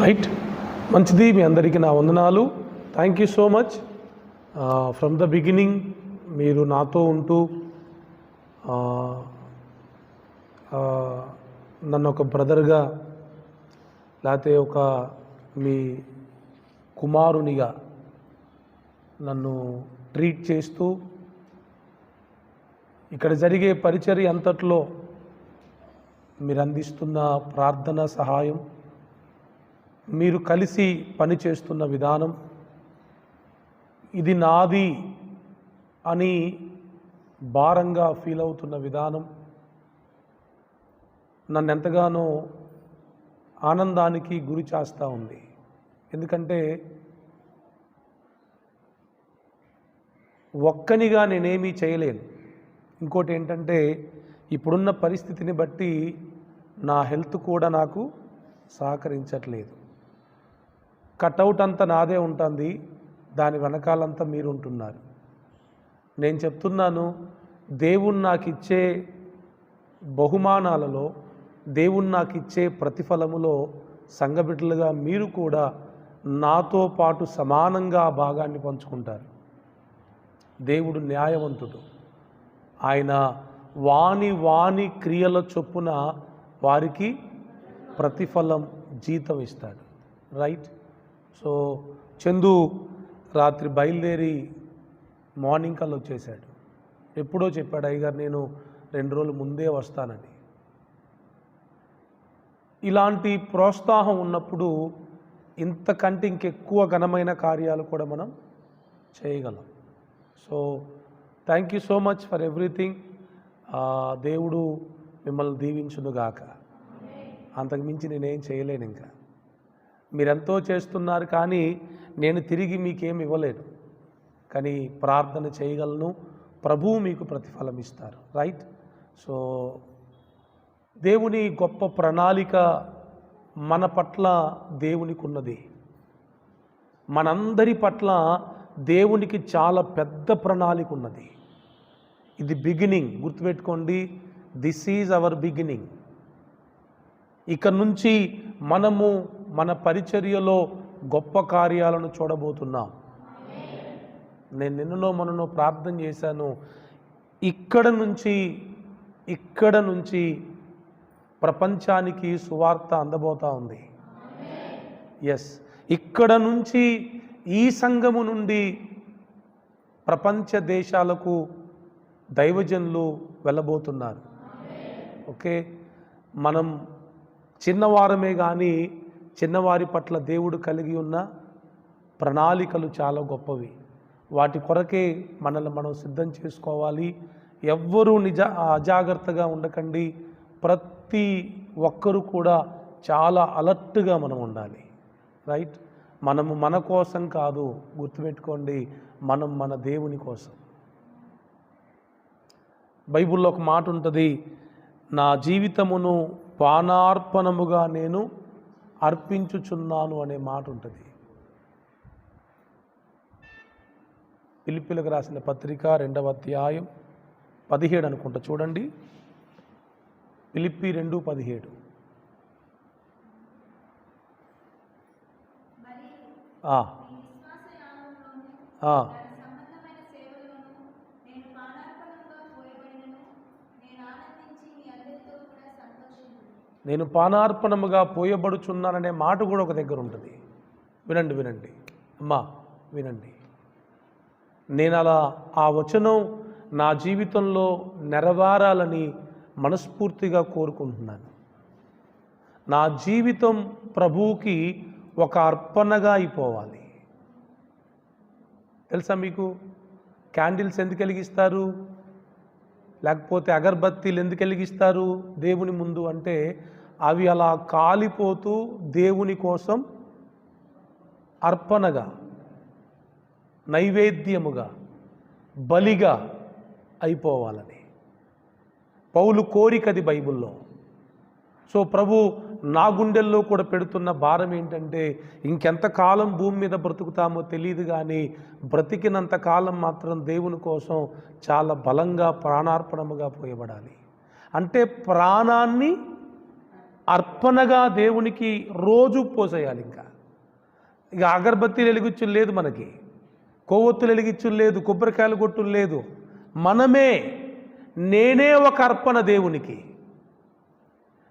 Right మంచిది. మీ అందరికీ నా వందనాలు. Thank you so much from the beginning మీరు నాతో ఉంటూ uh, uh, నన్ను ఒక బ్రదర్గా లేకపోతే ఒక మీ కుమారునిగా నన్ను ట్రీట్ చేస్తూ ఇక్కడ జరిగే పరిచర్య అంతట్లో మీరు అందిస్తున్న ప్రార్థన సహాయం మీరు కలిసి పని చేస్తున్న విధానం ఇది నాది అని భారంగా ఫీల్ అవుతున్న విధానం నన్ను ఎంతగానో ఆనందానికి గురి చేస్తూ ఉంది. ఎందుకంటే ఒక్కనిగా నేనేమీ చేయలేను. ఇంకోటి ఏంటంటే ఇప్పుడున్న పరిస్థితిని బట్టి నా హెల్త్ కూడా నాకు సహకరించట్లేదు. కటౌట్ అంతా నాదే ఉంటుంది. దాని వెనకాలంతా మీరు ఉంటున్నారు నేను చెప్తున్నాను దేవుడు నాకు ఇచ్చే బహుమానాలలో దేవుడు నాకు ఇచ్చే ప్రతిఫలములో సంఘబిడ్డలుగా మీరు కూడా నాతో పాటు సమానంగా ఆ భాగాన్ని పంచుకుంటారు. దేవుడు న్యాయవంతుడు. ఆయన వాని వాని క్రియల చొప్పున వారికి ప్రతిఫలం జీతం ఇస్తాడు. రైట్? సో చందు రాత్రి బయలుదేరి మార్నింగ్ కల్లా వచ్చేసాడు. ఎప్పుడో చెప్పాడు అయ్యగారు నేను రెండు రోజులు ముందే వస్తానని. ఇలాంటి ప్రోత్సాహం ఉన్నప్పుడు ఇంతకంటే ఇంకెక్కువ ఘనమైన కార్యాలు కూడా మనం చేయగలం. So thank you so much for everything. దేవుడు మిమ్మల్ని దీవించునుగాక. అంతకుమించి నేనేం చేయలేను ఇంకా మీరెంతో చేస్తున్నారు కానీ నేను తిరిగి మీకేమి ఇవ్వలేను కానీ ప్రార్థన చేయగలను. ప్రభువు మీకు ప్రతిఫలం ఇస్తారు. రైట్? సో దేవుని గొప్ప ప్రణాళిక మన పట్ల దేవునికి ఉన్నది మనందరి పట్ల దేవునికి చాలా పెద్ద ప్రణాళిక ఉన్నది ఇది బిగినింగ్. గుర్తుపెట్టుకోండి దిస్ ఈజ్ అవర్ బిగినింగ్. ఇక నుంచి మనము మన పరిచర్యలో గొప్ప కార్యాలను చూడబోతున్నాం. నేను నిన్నలో మనను ప్రార్థన చేశాను. ఇక్కడ నుంచి ఇక్కడ నుంచి ప్రపంచానికి సువార్త అందబోతా ఉంది. ఎస్ ఇక్కడ నుంచి ఈ సంఘము నుండి ప్రపంచ దేశాలకు దైవజనులు వెళ్ళబోతున్నారు. ఓకే? మనం చిన్నవారమే కానీ చిన్నవారి పట్ల దేవుడు కలిగి ఉన్న ప్రణాళికలు చాలా గొప్పవి. వాటి కొరకే మనల్ని మనం సిద్ధం చేసుకోవాలి. ఎవ్వరూ నిజ అజాగ్రత్తగా ఉండకండి. ప్రతి ఒక్కరూ కూడా చాలా అలర్ట్గా మనం ఉండాలి. రైట్? మనము మన కోసం కాదు. గుర్తుపెట్టుకోండి మనం మన దేవుని కోసం. బైబిల్లో ఒక మాట ఉంటుంది నా జీవితమును పానార్పణముగా నేను అర్పించుచున్నాను అనే మాట ఉంటుంది. పిలిపిలకు రాసిన పత్రిక రెండవ అధ్యాయం పదిహేడు అనుకుంటా చూడండి. పిలిపి రెండు పదిహేడు. ఆ. నేను పానార్పణముగా పోయబడుచున్నాననే మాట కూడా ఒక దగ్గర ఉంటుంది. వినండి వినండి. అమ్మా వినండి. నేను అలా ఆ వచనం నా జీవితంలో నెరవేరాలని మనస్ఫూర్తిగా కోరుకుంటున్నాను. నా జీవితం ప్రభువుకి ఒక అర్పణగా అయిపోవాలి. తెలుసా మీకు? క్యాండిల్స్ ఎందుకు వెలిగిస్తారు? లేకపోతే అగరబత్తీలు ఎందుకు వెలిగిస్తారు? దేవుని ముందు అంటే అవి అలా కాలిపోతూ దేవుని కోసం అర్పణగా నైవేద్యముగా బలిగా అయిపోవాలని. పౌలు కోరికది బైబిల్లో. సో ప్రభు నా గుండెల్లో కూడా పెడుతున్న భారం ఏంటంటే ఇంకెంతకాలం భూమి మీద బ్రతుకుతామో తెలియదు కానీ బ్రతికినంత కాలం మాత్రం దేవుని కోసం చాలా బలంగా ప్రాణార్పణముగా పోయబడాలి. అంటే ప్రాణాన్ని అర్పణగా దేవునికి రోజు పోసేయాలి ఇంకా. ఇక అగరబత్తీలు వెలిగించులు లేదు మనకి. కొవ్వొత్తులు వెలిగించులు లేదు కొబ్బరికాయలు కొట్టు లేదు. మనమే నేనే ఒక అర్పణ దేవునికి.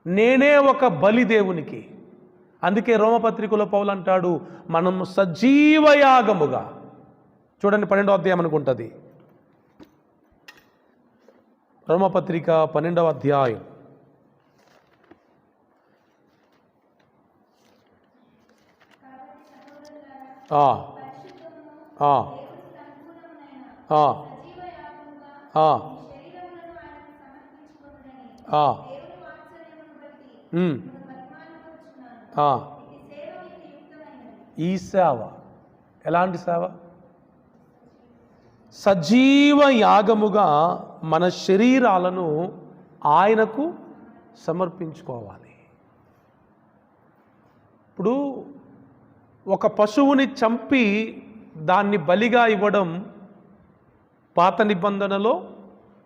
నేనే ఒక బలి దేవునికి. అందుకే రోమపత్రికలో పౌలు అంటాడు మనం సజీవయాగముగా చూడండి పన్నెండవ అధ్యాయం అనుకుంటుంది. రోమపత్రిక పన్నెండవ అధ్యాయం. ఆ. ఈ సేవ. ఎలాంటి సేవ? సజీవ యాగముగా మన శరీరాలను ఆయనకు సమర్పించుకోవాలి. ఇప్పుడు ఒక పశువుని చంపి దాన్ని బలిగా ఇవ్వడం పాత నిబంధనలో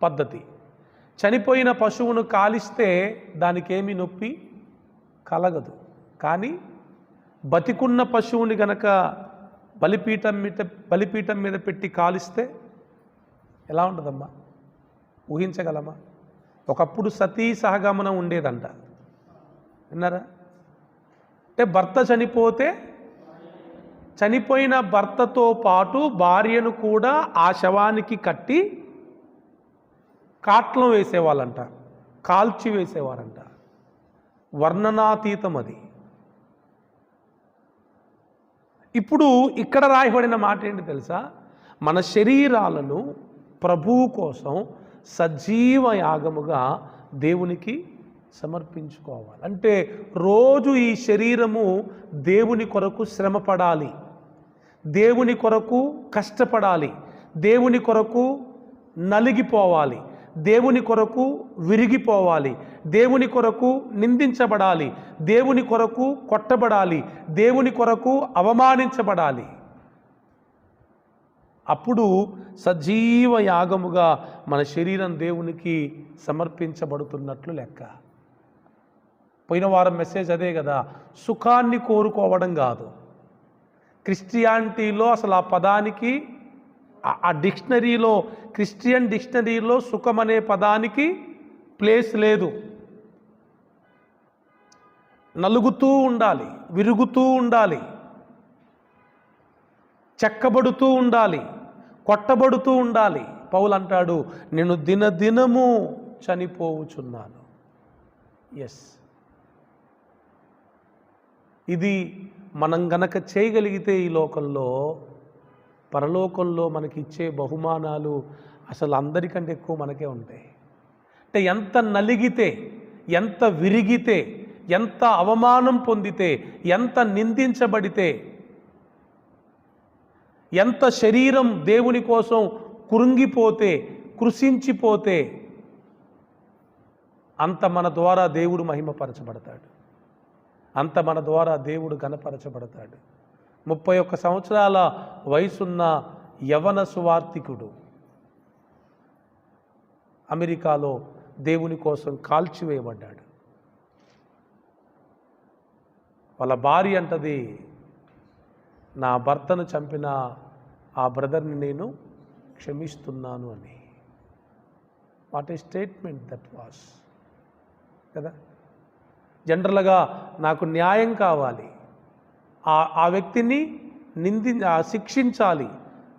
పద్ధతి. చనిపోయిన పశువును కాలిస్తే దానికేమి నొప్పి కలగదు. కానీ బతికున్న పశువుని గనక బలిపీఠం మీద బలిపీఠం మీద పెట్టి కాలిస్తే ఎలా ఉంటుందమ్మా? ఊహించగలమా? ఒకప్పుడు సతీ సహగమనం ఉండేదంట. విన్నారా? అంటే భర్త చనిపోతే చనిపోయిన భర్తతో పాటు భార్యను కూడా ఆ శవానికి కట్టి కాట్లం వేసేవాళ్ళంట కాల్చి వేసేవారంట. వర్ణనాతీతం అది. ఇప్పుడు ఇక్కడ రాయబడిన మాట ఏంటి తెలుసా? మన శరీరాలను ప్రభువు కోసం సజీవ యాగముగా దేవునికి సమర్పించుకోవాలి. అంటే రోజు ఈ శరీరము దేవుని కొరకు శ్రమపడాలి. దేవుని కొరకు కష్టపడాలి. దేవుని కొరకు నలిగిపోవాలి. దేవుని కొరకు విరిగిపోవాలి. దేవుని కొరకు నిందించబడాలి. దేవుని కొరకు కొట్టబడాలి. దేవుని కొరకు అవమానించబడాలి. అప్పుడు సజీవ యాగముగా మన శరీరం దేవునికి సమర్పించబడుతున్నట్లు లెక్క. పోయిన వారం మెసేజ్ అదే కదా సుఖాన్ని కోరుకోవడం కాదు. క్రిస్టియానిటీలో అసలు ఆ పదానికి ఆ- డిక్షనరీలో క్రిస్టియన్ డిక్షనరీలో సుఖం అనే పదానికి ప్లేస్ లేదు. నలుగుతూ ఉండాలి విరుగుతూ ఉండాలి చెక్కబడుతూ ఉండాలి కొట్టబడుతూ ఉండాలి. పౌలు అంటాడు నేను దినదినము చనిపోవుచున్నాను. ఎస్ ఇది మనం గనక చేయగలిగితే ఈ లోకంలో పరలోకంలో మనకి ఇచ్చే బహుమానాలు అసలు అందరికంటే ఎక్కువ మనకే ఉంటాయి. అంటే ఎంత నలిగితే ఎంత విరిగితే ఎంత అవమానం పొందితే ఎంత నిందించబడితే ఎంత శరీరం దేవుని కోసం కురుంగిపోతే కృషించిపోతే అంత మన ద్వారా దేవుడు మహిమపరచబడతాడు. అంత మన ద్వారా దేవుడు గణపరచబడతాడు ముప్పై ఒక్క సంవత్సరాల వయసున్న యవన సువార్థికుడు. అమెరికాలో దేవుని కోసం కాల్చివేయబడ్డాడు. వాళ్ళ భార్య అంటది నా భర్తను చంపిన ఆ బ్రదర్ని నేను క్షమిస్తున్నాను అని. What a statement that was కదా? జనరల్గా నాకు న్యాయం కావాలి. ఆ ఆ వ్యక్తిని నింది శిక్షించాలి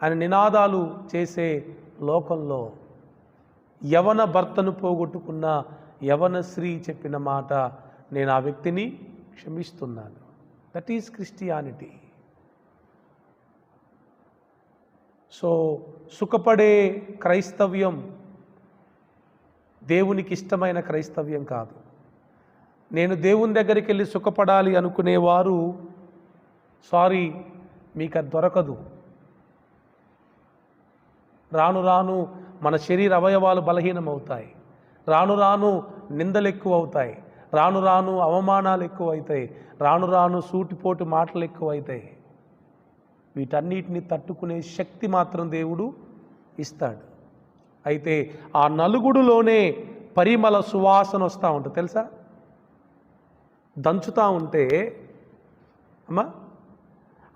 అని నినాదాలు చేసే లోకంలో యవన భర్తను పోగొట్టుకున్న యవన స్త్రీ చెప్పిన మాట నేను ఆ వ్యక్తిని క్షమిస్తున్నాను. దట్ ఈస్ క్రిస్టియానిటీ సో సుఖపడే క్రైస్తవ్యం దేవునికి ఇష్టమైన క్రైస్తవ్యం కాదు. నేను దేవుని దగ్గరికి వెళ్ళి సుఖపడాలి అనుకునేవారు సారీ మీకు అది దొరకదు. రాను రాను మన శరీర అవయవాలు బలహీనమవుతాయి. రాను రాను నిందలు ఎక్కువ అవుతాయి రాను రాను అవమానాలు ఎక్కువ అవుతాయి రాను రాను సూటిపోటు మాటలు ఎక్కువ అవుతాయి వీటన్నిటిని తట్టుకునే శక్తి మాత్రం దేవుడు ఇస్తాడు. అయితే ఆ నలుగుడులోనే పరిమళ సువాసన వస్తూ ఉంటుంది తెలుసా? దంచుతూ ఉంటే అమ్మా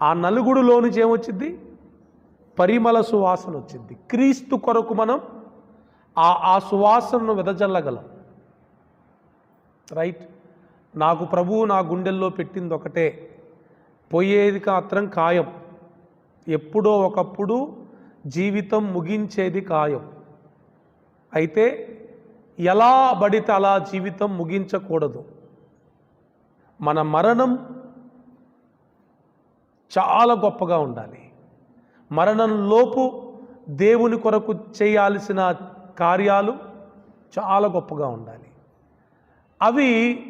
ఆ నలుగుడులో నుంచి ఏమొచ్చింది పరిమళ సువాసన వచ్చింది క్రీస్తు కొరకు మనం ఆ ఆ సువాసనను వెదజల్లగలం. రైట్? నాకు ప్రభువు నా గుండెల్లో పెట్టింది ఒకటే. పోయేది మాత్రం ఖాయం. ఎప్పుడో ఒకప్పుడు జీవితం ముగించేది ఖాయం. అయితే ఎలా బడితే అలా జీవితం ముగించకూడదు. మన మరణం చాలా గొప్పగా ఉండాలి. మరణంలోపు దేవుని కొరకు చేయాల్సిన కార్యాలు చాలా గొప్పగా ఉండాలి. అవి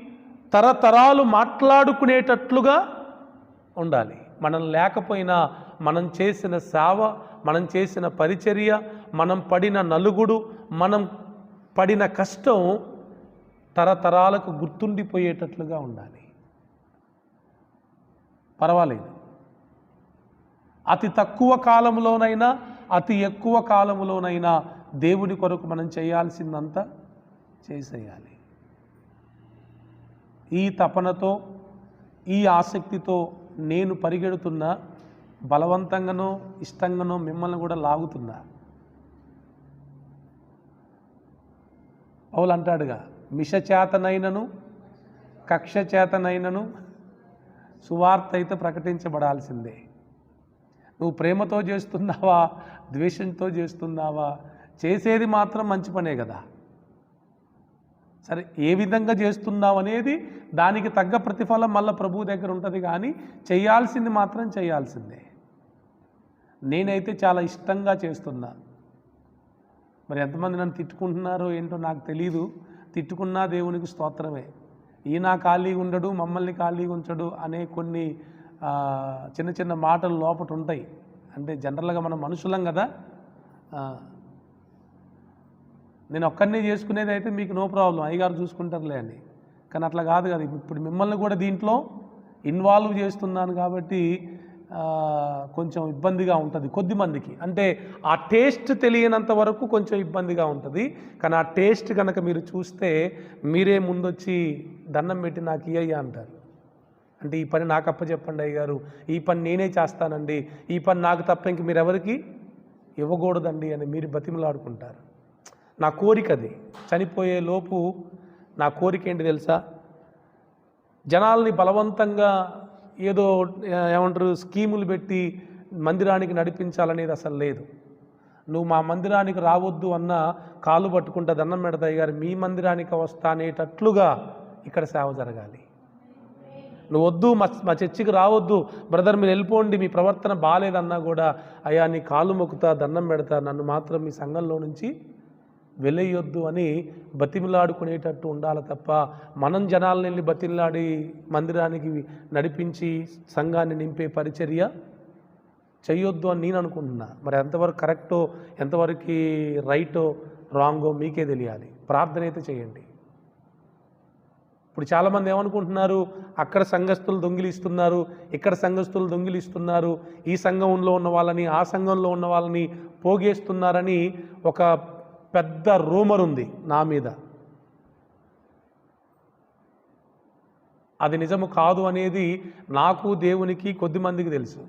తరతరాలు మాట్లాడుకునేటట్లుగా ఉండాలి. మనం లేకపోయినా మనం చేసిన సేవ మనం చేసిన పరిచర్య మనం పడిన నలుగుడు మనం పడిన కష్టం తరతరాలకు గుర్తుండిపోయేటట్లుగా ఉండాలి. పర్వాలేదు. అతి తక్కువ కాలంలోనైనా అతి ఎక్కువ కాలంలోనైనా దేవుని కొరకు మనం చేయాల్సిందంతా చేసేయాలి. ఈ తపనతో ఈ ఆసక్తితో నేను పరిగెడుతున్నా బలవంతంగానో ఇష్టంగానో మిమ్మల్ని కూడా లాగుతున్నా. పౌలు అంటాడుగా మిష చేతనైనను కక్ష చేతనైనను సువార్త అయితే ప్రకటించబడాల్సిందే. నువ్వు ప్రేమతో చేస్తున్నావా ద్వేషంతో చేస్తున్నావా? చేసేది మాత్రం మంచి పనే కదా. సరే ఏ విధంగా చేస్తున్నావు అనేది దానికి తగ్గ ప్రతిఫలం మళ్ళీ ప్రభువు దగ్గర ఉంటుంది కానీ చేయాల్సింది మాత్రం చేయాల్సిందే. నేనైతే చాలా ఇష్టంగా చేస్తున్నా. మరి ఎంతమంది నన్ను తిట్టుకుంటున్నారో ఏంటో నాకు తెలీదు. తిట్టుకున్నా దేవునికి స్తోత్రమే. ఈయన ఖాళీగా ఉండడు మమ్మల్ని ఖాళీగా ఉంచడు అనే కొన్ని చిన్న చిన్న మాటలు లోపట ఉంటాయి. అంటే జనరల్గా మనం మనుషులం కదా. నేను ఒక్కరినే చేసుకునేది అయితే మీకు నో ప్రాబ్లం అయ్యగారు చూసుకుంటారులే అని. కానీ అట్లా కాదు కదా. ఇప్పుడు మిమ్మల్ని కూడా దీంట్లో ఇన్వాల్వ్ చేస్తున్నాను కాబట్టి కొంచెం ఇబ్బందిగా ఉంటుంది కొద్ది మందికి. అంటే ఆ టేస్ట్ తెలియనంత వరకు కొంచెం ఇబ్బందిగా ఉంటుంది. కానీ ఆ టేస్ట్ కనుక మీరు చూస్తే మీరే ముందొచ్చి దండం పెట్టి నాకు ఇయ్యయ్యా అంటారు. అంటే ఈ పని నాకు అప్పచెప్పండి అయ్య గారు ఈ పని నేనే చేస్తానండి. ఈ పని నాకు తప్ప ఇంక మీరు ఎవరికి ఇవ్వకూడదండి అని మీరు బతిమలాడుకుంటారు. నా కోరిక అది. చనిపోయే లోపు నా కోరిక ఏంటి తెలుసా? జనాల్ని బలవంతంగా ఏదో ఏమంటారు స్కీములు పెట్టి మందిరానికి నడిపించాలనేది అసలు లేదు. నువ్వు మా మందిరానికి రావద్దు అన్న కాలు పట్టుకుంటా దండం పెడతాయి గారు మీ మందిరానికి వస్తా అనేటట్లుగా ఇక్కడ సేవ జరగాలి. నువ్వు వద్దు మా మా చర్చికి రావద్దు. బ్రదర్ మీరు వెళ్ళిపోండి మీ ప్రవర్తన బాగాలేదన్నా కూడా అయ్యా నీ కాలు మొక్కుతా దండం పెడతా నన్ను మాత్రం మీ సంఘంలో నుంచి వెలయ్యొద్దు అని బతిమిలాడుకునేటట్టు ఉండాలి తప్ప మనం జనాలను వెళ్ళి బతిమిలాడి మందిరానికి నడిపించి సంఘాన్ని నింపే పరిచర్య చేయొద్దు అని నేను అనుకుంటున్నా. మరి ఎంతవరకు కరెక్టో ఎంతవరకు రైటో రాంగో మీకే తెలియాలి. ప్రార్థన అయితే చేయండి. ఇప్పుడు చాలామంది ఏమనుకుంటున్నారు? అక్కడ సంఘస్థులు దొంగిలిస్తున్నారు ఇక్కడ సంఘస్థులు దొంగిలిస్తున్నారు ఈ సంఘంలో ఉన్న వాళ్ళని ఆ సంఘంలో ఉన్న వాళ్ళని పోగేస్తున్నారని ఒక పెద్ద రూమర్ ఉంది నా మీద. అది నిజము కాదు అనేది నాకు దేవునికి కొద్ది మందికి తెలుసు.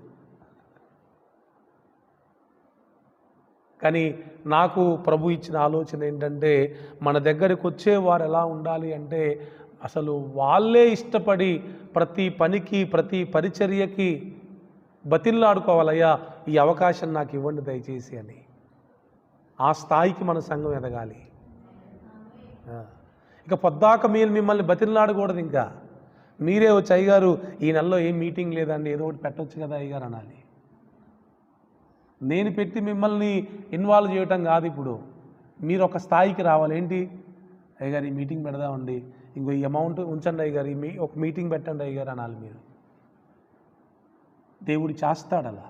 కానీ నాకు ప్రభు ఇచ్చిన ఆలోచన ఏంటంటే మన దగ్గరికి వచ్చే వారు ఎలా ఉండాలి అంటే అసలు వాళ్ళే ఇష్టపడి ప్రతి పనికి ప్రతి పరిచర్యకి బతిల్లాడుకోవాలయ్యా ఈ అవకాశం నాకు ఇవ్వండి దయచేసి అని. ఆ స్థాయికి మన సంఘం ఎదగాలి. ఇక పొద్దాక మీరు మిమ్మల్ని బతిల్లాడకూడదు ఇంకా. మీరే వచ్చి అయ్యగారు ఈ నెలలో ఏం మీటింగ్ లేదండి ఏదో ఒకటి పెట్టొచ్చు కదా అయ్యగారు అనాలి. నేను పెట్టి మిమ్మల్ని ఇన్వాల్వ్ చేయటం కాదు ఇప్పుడు. మీరు ఒక స్థాయికి రావాలి. ఏంటి? అయ్యగారు ఈ మీటింగ్ పెడదామండి. ఇంకో ఈ అమౌంట్ ఉంచండి అయ్యగారు గారు మీ ఒక మీటింగ్ పెట్టండి అయ్యగారు అనాలి మీరు. దేవుడు చేస్తాడలా.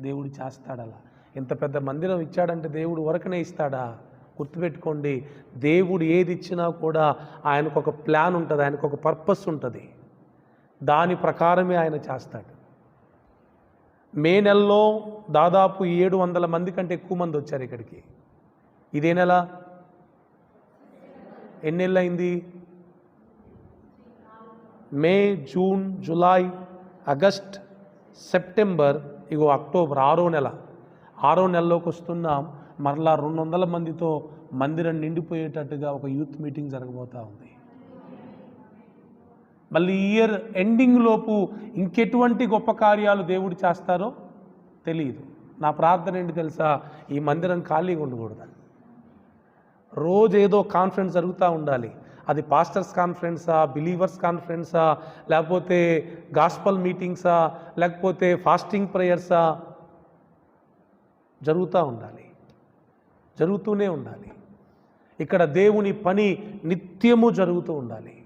దేవుడు చేస్తాడలా. ఇంత పెద్ద మందిరం ఇచ్చాడంటే దేవుడు వరకనే ఇస్తాడా? గుర్తుపెట్టుకోండి దేవుడు ఏది ఇచ్చినా కూడా ఆయనకు ఒక ప్లాన్ ఉంటుంది ఆయనకు ఒక పర్పస్ ఉంటుంది. దాని ప్రకారమే ఆయన చేస్తాడు. మే నెలలో దాదాపు ఏడు వందల మంది కంటే ఎక్కువ మంది వచ్చారు ఇక్కడికి. ఇదే నెల? ఎన్ని నెలలు అయింది May June July August September ఇగో అక్టోబర్ ఆరో నెల. ఆరో నెలలోకి వస్తున్నాం మరలా రెండు వందల మందితో మందిరం నిండిపోయేటట్టుగా ఒక యూత్ మీటింగ్ జరగబోతూ ఉంది. మళ్ళీ ఇయర్ ఎండింగ్ లోపు ఇంకెటువంటి గొప్ప కార్యాలు దేవుడు చేస్తారో తెలియదు నా ప్రార్థన ఏంటి తెలుసా? ఈ మందిరం ఖాళీగా ఉండకూడదు. రోజు ఏదో కాన్ఫరెన్స్ జరుగుతూ ఉండాలి. అది పాస్టర్స్ కాన్ఫరెన్సా బిలీవర్స్ కాన్ఫరెన్సా లేకపోతే గాస్పల్ మీటింగ్సా లేకపోతే ఫాస్టింగ్ ప్రేయర్సా? జరుగుతూ ఉండాలి. జరుగుతూనే ఉండాలి. ఇక్కడ దేవుని పని నిత్యము జరుగుతూ ఉండాలి.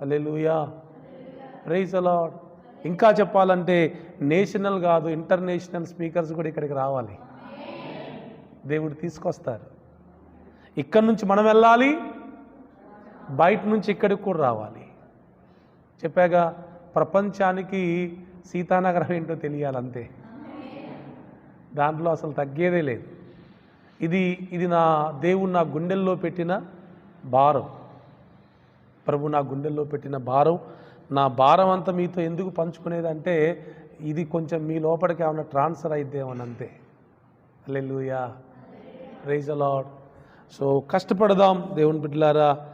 అల్లెలుయా ప్రైజ్ అలాడ్ ఇంకా చెప్పాలంటే నేషనల్ కాదు ఇంటర్నేషనల్ స్పీకర్స్ కూడా ఇక్కడికి రావాలి. దేవుడు తీసుకొస్తారు. ఇక్కడ నుంచి మనం వెళ్ళాలి బయట నుంచి ఇక్కడికి కూడా రావాలి. చెప్పాగా ప్రపంచానికి సీతానగరం ఏంటో తెలియాలంతే. దాంట్లో అసలు తగ్గేదే లేదు. ఇది ఇది నా దేవుడు నా గుండెల్లో పెట్టిన భారం. ప్రభు నా గుండెల్లో పెట్టిన భారం. నా భారం అంతా మీతో ఎందుకు పంచుకునేది అంటే ఇది కొంచెం మీ లోపలికి ఏమైనా ట్రాన్స్ఫర్ అయిద్దేమని అంతే. అల్లెలుయా రైజ్ అలాడ్ సో కష్టపడదాం దేవుని బిడ్డలారా.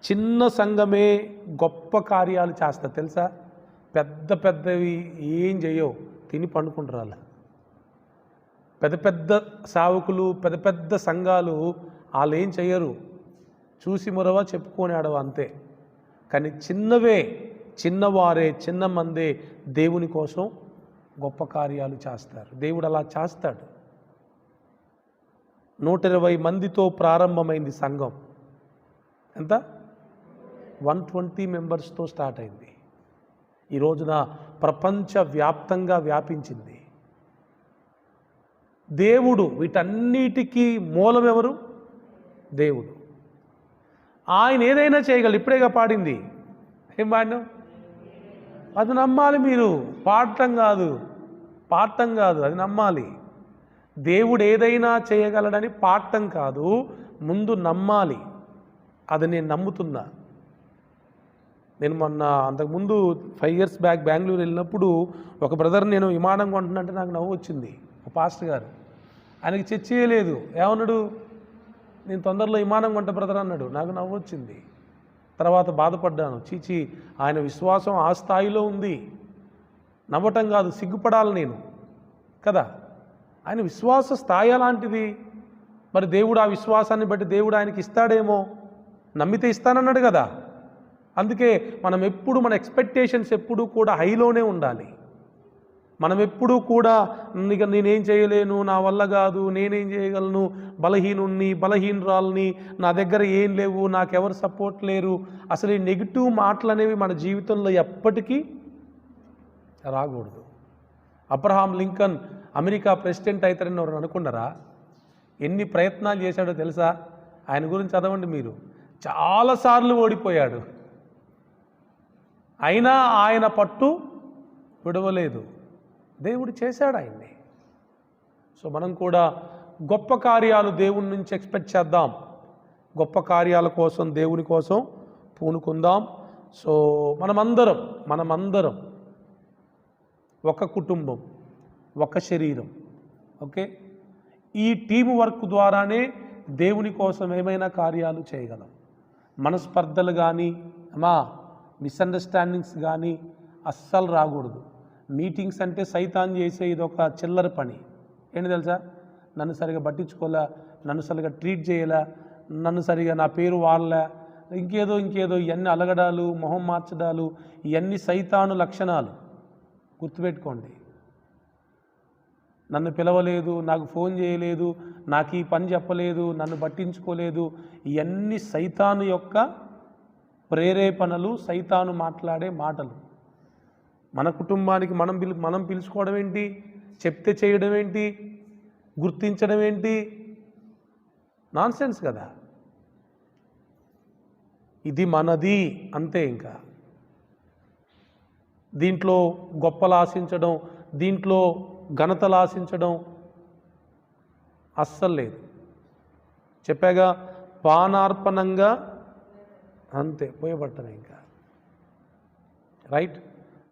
చిన్న సంఘమే గొప్ప కార్యాలు చేస్తా. తెలుసా? పెద్ద పెద్దవి ఏం చేయవు. తిని పండుకుంటారు అలా పెద్ద పెద్ద సావుకులు పెద్ద పెద్ద సంఘాలు వాళ్ళు ఏం చేయరు. చూసి మురవా చెప్పుకోనేడవ అంతే. కానీ చిన్నవే చిన్నవారే చిన్న మందే దేవుని కోసం గొప్ప కార్యాలు చేస్తారు. దేవుడు అలా చేస్తాడు. నూట ఇరవై మందితో ప్రారంభమైంది సంఘం. ఎంత? వన్ ట్వంటీ మెంబర్స్తో స్టార్ట్ అయింది. ఈ రోజున ప్రపంచ వ్యాప్తంగా వ్యాపించింది. దేవుడు వీటన్నిటికీ మూలం ఎవరు? దేవుడు. ఆయన ఏదైనా చేయగలరు ఇప్పుడేగా పాడింది. ఏం పాడినాం అది నమ్మాలి మీరు. పాడటం కాదు. పాడటం కాదు. అది నమ్మాలి. దేవుడు ఏదైనా చేయగలడని పాడటం కాదు. ముందు నమ్మాలి. అది నేను నమ్ముతున్నా. నేను మొన్న అంతకుముందు ఫైవ్ ఇయర్స్ బ్యాక్ బెంగళూరు వెళ్ళినప్పుడు ఒక బ్రదర్ నేను విమానం కొంటున్నంటే నాకు నవ్వు వచ్చింది ఒక పాస్టర్ గారు. ఆయనకి చర్చేయలేదు ఏమన్నాడు? నేను తొందరలో విమానం కొంట బ్రదర్ అన్నాడు. నాకు నవ్వు వచ్చింది. తర్వాత బాధపడ్డాను. చీచి ఆయన విశ్వాసం ఆ స్థాయిలో ఉంది. నవ్వటం కాదు సిగ్గుపడాలి నేను. కదా? ఆయన విశ్వాస స్థాయి అలాంటిది మరి దేవుడు ఆ విశ్వాసాన్ని బట్టి దేవుడు ఆయనకి ఇస్తాడేమో? నమ్మితే ఇస్తానన్నాడు కదా? అందుకే మనం ఎప్పుడు మన ఎక్స్పెక్టేషన్స్ ఎప్పుడు కూడా హైలోనే ఉండాలి. మనం ఎప్పుడూ కూడా ఇక నేనేం చేయలేను నా వల్ల కాదు నేనేం చేయగలను బలహీనుణ్ణి బలహీనరాల్ని నా దగ్గర ఏం లేవు నాకెవరు సపోర్ట్ లేరు అసలు ఈ నెగిటివ్ మాటలు అనేవి మన జీవితంలో ఎప్పటికీ రాకూడదు. అబ్రహాం లింకన్ అమెరికా ప్రెసిడెంట్ అవుతారని ఎవరు అనుకున్నారా? ఎన్ని ప్రయత్నాలు చేశాడో తెలుసా? ఆయన గురించి చదవండి మీరు. చాలాసార్లు ఓడిపోయాడు. అయినా ఆయన పట్టు విడవలేదు. దేవుడు చేశాడు ఆయన్ని. సో మనం కూడా గొప్ప కార్యాలు దేవుని నుంచి ఎక్స్పెక్ట్ చేద్దాం. గొప్ప కార్యాల కోసం దేవుని కోసం పూనుకుందాం. సో మనమందరం మనమందరం ఒక కుటుంబం ఒక శరీరం ఓకే? ఈ టీమ్ వర్క్ ద్వారానే దేవుని కోసం ఏమైనా కార్యాలు చేయగలం. మనస్పర్ధలు కానీ అమ్మా మిస్అండర్స్టాండింగ్స్ కానీ అస్సలు రాకూడదు. మీటింగ్స్ అంటే సైతాన్ చేసే ఇది ఒక చిల్లర పని. ఏంటి తెలుసా? నన్ను సరిగా పట్టించుకోలే నన్ను సరిగా ట్రీట్ చేయలే నన్ను సరిగా నా పేరు వాడలే ఇంకేదో ఇంకేదో ఇవన్నీ అలగడాలు మొహం మార్చడాలు ఇవన్నీ సైతాను లక్షణాలు. గుర్తుపెట్టుకోండి. నన్ను పిలవలేదు నాకు ఫోన్ చేయలేదు నాకు ఈ పని చెప్పలేదు నన్ను పట్టించుకోలేదు ఇవన్నీ సైతాను యొక్క ప్రేరేపణలు సైతాను మాట్లాడే మాటలు. మన కుటుంబానికి మనం పిలు మనం పిలుచుకోవడం ఏంటి? చెప్తే చేయడం ఏంటి? గుర్తించడం ఏంటి? నాన్సెన్స్ కదా. ఇది మనది అంతే ఇంకా. దీంట్లో గొప్పలు ఆశించడం దీంట్లో ఘనతలు ఆశించడం అస్సలు లేదు. చెప్పాగా పానార్పణంగా అంతే పోయబట్టను ఇంకా. రైట్?